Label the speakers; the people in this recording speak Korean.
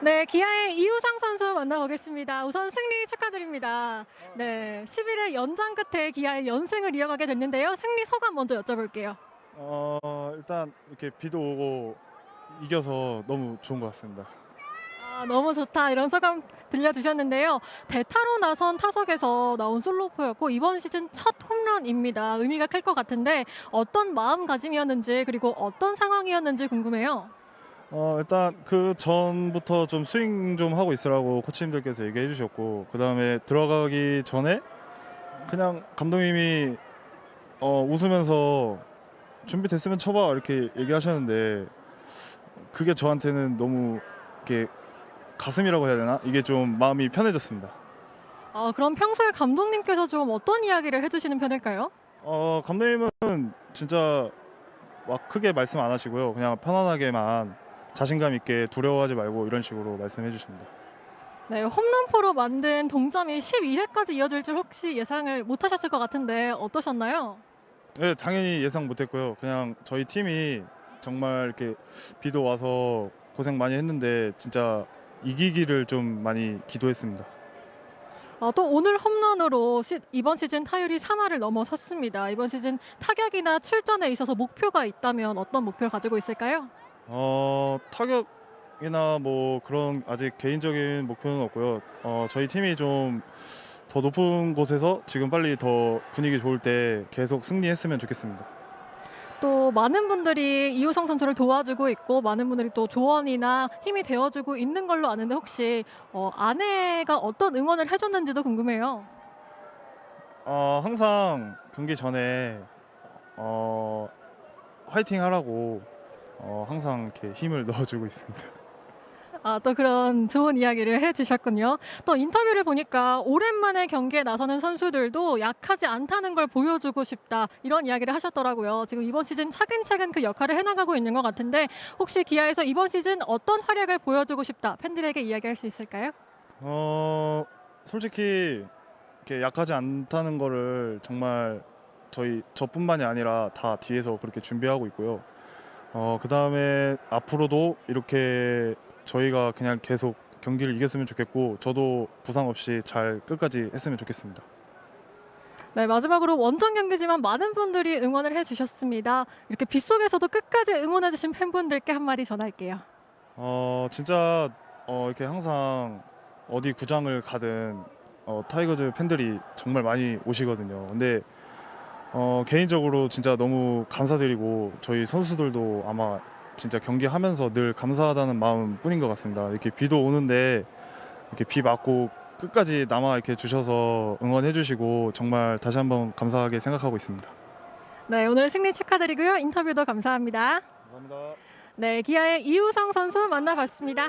Speaker 1: 네, 기아의 이우상 선수 만나보겠습니다. 우선 승리 축하드립니다. 네, 11회 연장 끝에 기아의 연승을 이어가게 됐는데요. 승리 소감 먼저 여쭤볼게요.
Speaker 2: 어 일단 이렇게 비도 오고 이겨서 너무 좋은 것 같습니다.
Speaker 1: 아, 너무 좋다 이런 소감 들려주셨는데요. 대타로 나선 타석에서 나온 솔로포였고 이번 시즌 첫 홈런입니다. 의미가 클 것 같은데 어떤 마음가짐이었는지 그리고 어떤 상황이었는지 궁금해요.
Speaker 2: 어 일단 그 전부터 좀 스윙 좀 하고 있으라고 코치님들께서 얘기해 주셨고 그 다음에 들어가기 전에 그냥 감독님이 어 웃으면서 준비됐으면 쳐봐 이렇게 얘기하셨는데 그게 저한테는 너무 이렇게 가슴이라고 해야 되나 이게 좀 마음이 편해졌습니다.
Speaker 1: 아, 그럼 평소에 감독님께서 좀 어떤 이야기를 해주시는 편일까요?
Speaker 2: 어 감독님은 진짜 막 크게 말씀 안 하시고요. 그냥 편안하게만 자신감 있게 두려워하지 말고 이런 식으로 말씀해 주십니다.
Speaker 1: 네, 홈런포로 만든 동점이 11회까지 이어질 줄 혹시 예상을 못하셨을 것 같은데 어떠셨나요?
Speaker 2: 네, 당연히 예상 못했고요. 그냥 저희 팀이 정말 이렇게 비도 와서 고생 많이 했는데 진짜 이기기를 좀 많이 기도했습니다.
Speaker 1: 아, 또 오늘 홈런으로 시- 이번 시즌 타율이 3할을 넘어섰습니다. 이번 시즌 타격이나 출전에 있어서 목표가 있다면 어떤 목표를 가지고 있을까요?
Speaker 2: 어 타격이나 뭐 그런 아직 개인적인 목표는 없고요. 어 저희 팀이 좀 더 높은 곳에서 지금 빨리 더 분위기 좋을 때 계속 승리했으면 좋겠습니다.
Speaker 1: 또 많은 분들이 이우성 선수를 도와주고 있고 많은 분들이 또 조언이나 힘이 되어주고 있는 걸로 아는데 혹시 어, 아내가 어떤 응원을 해줬는지도 궁금해요.
Speaker 2: 어 항상 경기 전에 어 화이팅 하라고 어 항상 이렇게 힘을 넣어주고 있습니다.
Speaker 1: 아, 또 그런 좋은 이야기를 해주셨군요. 또 인터뷰를 보니까 오랜만에 경기에 나서는 선수들도 약하지 않다는 걸 보여주고 싶다 이런 이야기를 하셨더라고요. 지금 이번 시즌 차근차근 그 역할을 해나가고 있는 것 같은데 혹시 기아에서 이번 시즌 어떤 활약을 보여주고 싶다 팬들에게 이야기할 수 있을까요?
Speaker 2: 어 솔직히 이렇게 약하지 않다는 거를 정말 저희 저뿐만이 아니라 다 뒤에서 그렇게 준비하고 있고요. 어 그 다음에 앞으로도 이렇게 저희가 그냥 계속 경기를 이겼으면 좋겠고 저도 부상 없이 잘 끝까지 했으면 좋겠습니다.
Speaker 1: 네, 마지막으로 원정 경기지만 많은 분들이 응원을 해주셨습니다. 이렇게 빗속에서도 끝까지 응원해주신 팬분들께 한마디 전할게요.
Speaker 2: 어 진짜 어 이렇게 항상 어디 구장을 가든 어 타이거즈 팬들이 정말 많이 오시거든요. 근데 어 개인적으로 진짜 너무 감사드리고 저희 선수들도 아마 진짜 경기하면서 늘 감사하다는 마음 뿐인 것 같습니다. 이렇게 비도 오는데 이렇게 비 맞고 끝까지 남아 이렇게 주셔서 응원해 주시고 정말 다시 한번 감사하게 생각하고 있습니다.
Speaker 1: 네, 오늘 승리 축하드리고요. 인터뷰도 감사합니다.
Speaker 2: 감사합니다.
Speaker 1: 네, 기아의 이우성 선수 만나봤습니다.